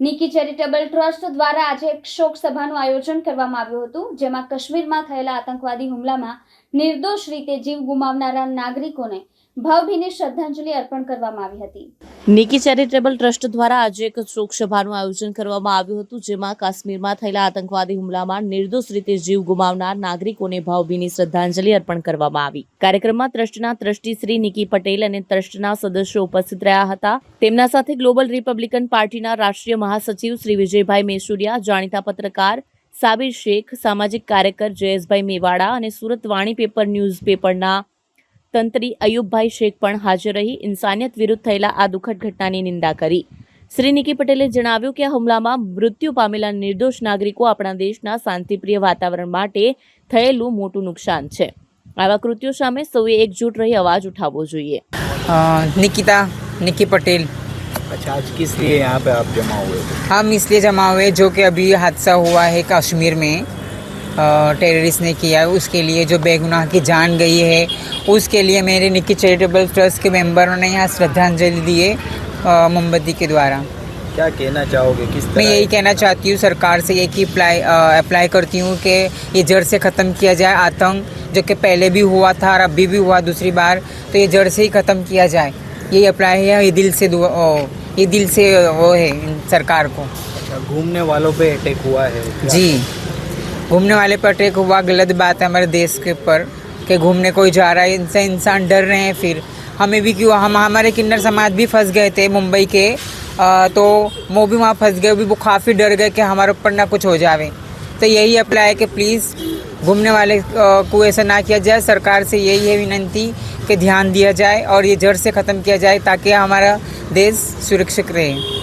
Niki charitable trust દ્વારા આજે એક શોક સભાનું આયોજન કરવામાં આવ્યું હતું, જેમાં કાશ્મીરમાં થયેલા આતંકવાદી હુમલામાં નિર્દોષ રીતે જીવ ગુમાવનારા નાગરિકોને ભાવભીની શ્રદ્ધાંજલિ અર્પણ કરવામાં આવી હતી. નિકી ચેરિટેબલ ટ્રસ્ટ દ્વારા આજે એક શોક સભાનું આયોજન કરવામાં આવ્યું હતું, જેમાં કાશ્મીરમાં થયેલા આતંકવાદી હુમલામાં નિર્દોષ રીતે જીવ ગુમાવનાર નાગરિકોને ભાવભીની શ્રદ્ધાંજલિ અર્પણ કરવામાં આવી. કાર્યક્રમમાં ટ્રસ્ટના ટ્રસ્ટી શ્રી નિકી પટેલ અને ટ્રસ્ટના સદસ્યો ઉપસ્થિત રહ્યા હતા. તેમના સાથે ગ્લોબલ રિપબ્લિકન પાર્ટીના રાષ્ટ્રીય મહાસચિવ શ્રી વિજયભાઈ મેસુરિયા, જાણીતા પત્રકાર સાબિર શેખ, સામાજિક કાર્યકર જયેશભાઈ મેવાડા અને સુરત વાણી પેપર ન્યૂઝ પેપરના તંત્રી અયુબભાઈ શેખ પણ હાજર રહી ઇન્સાનિયત વિરુદ્ધ થયેલા આ દુઃખદ ઘટનાની નિંદા કરી શ્રી નિકી પટેલે જણાવ્યું કે આ હુમલામાં મૃત્યુ પામેલા નિર્દોષ નાગરિકો આપણા દેશના શાંતિપ્રિય વાતાવરણ માટે થયેલું મોટું નુકસાન છે આવા કૃત્યો સામે સૌએ એકજૂટ રહી અવાજ ઉઠાવવો જોઈએ अ, निकिता निकी पटेल अच्छा आज किस लिए यहाँ पे आप जमा हुए थे हम इसलिए जमा हुए जो कि अभी हादसा हुआ है कश्मीर में टेररिस्ट ने किया है उसके लिए जो बेगुनाह की जान गई है उसके लिए मेरे निक्की चैरिटेबल ट्रस्ट के मेंबरों ने यहाँ श्रद्धांजलि दी है मोमबत्ती के द्वारा। क्या कहना चाहोगे? किस तरह मैं यही कहना चाहती हूँ सरकार से एक ही अप्लाई अप्लाई करती हूँ कि ये जड़ से ख़त्म किया जाए आतंक जो कि पहले भी हुआ था और अभी भी हुआ दूसरी बार तो ये जड़ से ही ख़त्म किया जाए। यही अप्लाई है ये दिल से दुआ ओ, ये दिल से वो है सरकार को। अच्छा घूमने वालों पे अटैक हुआ है? जी। घूमने वाले पर अटैक हुआ गलत बात है हमारे देश के ऊपर कि घूमने कोई जा रहा है इनसे इंसान डर रहे हैं फिर। हमें भी क्यों हम हमारे किन्नर समाज भी फंस गए थे मुंबई के अ, तो वो भी वहाँ फंस गए भी वो काफ़ी डर गए कि हमारे ऊपर ना कुछ हो जावे। तो यही अप्लाई है कि प्लीज़ घूमने वाले को ऐसा ना किया जाए सरकार से यही है विनंती कि ध्यान दिया जाए और ये जड़ से ख़त्म किया जाए ताकि हमारा देश सुरक्षित रहे।